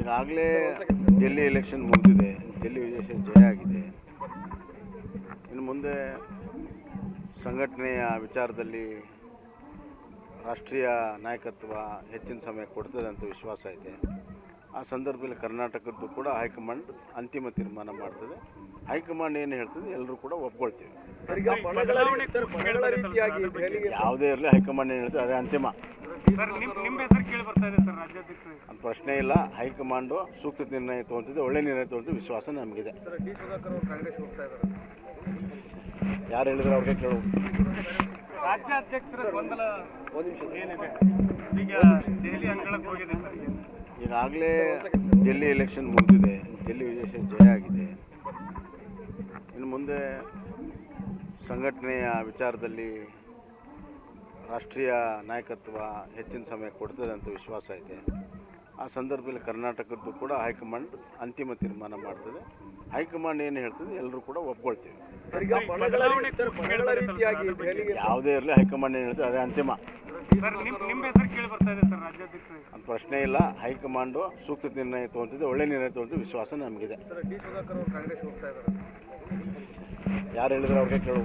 ಈಗಾಗಲೇ ಡೆಲ್ಲಿ ಎಲೆಕ್ಷನ್ ಮುಗಿದಿದೆ. ಡೆಲ್ಲಿ ಎಲೆಕ್ಷನ್ ಜಯ ಆಗಿದೆ. ಇನ್ನು ಮುಂದೆ ಸಂಘಟನೆಯ ವಿಚಾರದಲ್ಲಿ ರಾಷ್ಟ್ರೀಯ ನಾಯಕತ್ವ ಹೆಚ್ಚಿನ ಸಮಯ ಕೊಡ್ತದೆ ಅಂತ ವಿಶ್ವಾಸ ಇದೆ. ಆ ಸಂದರ್ಭದಲ್ಲಿ ಕರ್ನಾಟಕದ್ದು ಕೂಡ ಹೈಕಮಾಂಡ್ ಅಂತಿಮ ತೀರ್ಮಾನ ಮಾಡ್ತದೆ. ಹೈಕಮಾಂಡ್ ಏನು ಹೇಳ್ತದೆ ಎಲ್ಲರೂ ಕೂಡ ಒಪ್ಕೊಳ್ತೀವಿ. ಯಾವುದೇ ಇರಲಿ ಹೈಕಮಾಂಡ್ ಏನು ಹೇಳ್ತದೆ ಅದೇ ಅಂತಿಮ. ಸರ್ ನಿಮ್ಮ ನಿಮ್ಮ ಹೆಸರು ಕೇಳಿ ಬರ್ತಾ ಇದೆ ಸರ್ ರಾಜ್ಯಾಧ್ಯಕ್ಷರು. ಅಂತ ಪ್ರಶ್ನೆ ಇಲ್ಲ ಹೈಕಮಾಂಡು ಸೂಕ್ತ ನಿರ್ಣಯ ತಗೊಂತಿದೆ ಒಳ್ಳೆ ನಿರ್ಣಯ ತಗೊಂತಿದೆ ವಿಶ್ವಾಸ ನಮಗಿದೆ. ಯಾರು ಹೇಳಿದ್ರೆ ಅವ್ರಿಗೆ ಕೇಳು. ರಾಜ್ಯಾಧ್ಯಕ್ಷರ ಗೊಂದಲ ಈಗ ದೆಹಲಿ ಅಂಗಳಕ್ಕೆ ಹೋಗಿದೆ ಸರ್. ಈಗಾಗಲೇ ಡೆಲ್ಲಿ ಎಲೆಕ್ಷನ್ ಮುಗಿದಿದೆ ಡೆಲ್ಲಿ ವಿಜಯ ಜಯ ಆಗಿದೆ. ಮುಂದೆ ಸಂಘಟನೆಯ ವಿಚಾರದಲ್ಲಿ ರಾಷ್ಟ್ರೀಯ ನಾಯಕತ್ವ ಹೆಚ್ಚಿನ ಸಮಯ ಕೊಡ್ತದೆ ಅಂತ ವಿಶ್ವಾಸ ಇದೆ ಆ ಸಂದರ್ಭದಲ್ಲಿ ಕರ್ನಾಟಕದ್ದು ಕೂಡ ಹೈಕಮಾಂಡ್ ಅಂತಿಮ ತೀರ್ಮಾನ ಮಾಡ್ತದೆ ಹೈಕಮಾಂಡ್ ಏನು ಹೇಳ್ತದೆ ಎಲ್ಲರೂ ಕೂಡ ಒಪ್ಕೊಳ್ತೀವಿ ಯಾವುದೇ ಇರಲಿ ಹೈಕಮಾಂಡ್ ಏನು ಹೇಳ್ತದೆ ಅದೇ ಅಂತಿಮ ಸರ್ ನಿಮ್ಮ ನಿಮ್ಮ ಹೆಸರು ಕೇಳಿ ಬರ್ತಾ ಸರ್ ರಾಜ್ಯಾಧ್ಯಕ್ಷರು. ಅಂತ ಪ್ರಶ್ನೆ ಇಲ್ಲ. ಹೈಕಮಾಂಡು ಸೂಕ್ತ ನಿರ್ಣಯ ತಗೊಂತಿದ್ದೆ ಒಳ್ಳೆ ನಿರ್ಣಯ ತಗೊಂತಿದ್ದೆ ವಿಶ್ವಾಸ ನಮಗಿದೆ. ಯಾರು ಹೇಳಿದ್ರೆ ಅವ್ರಿಗೆ ಕೇಳು.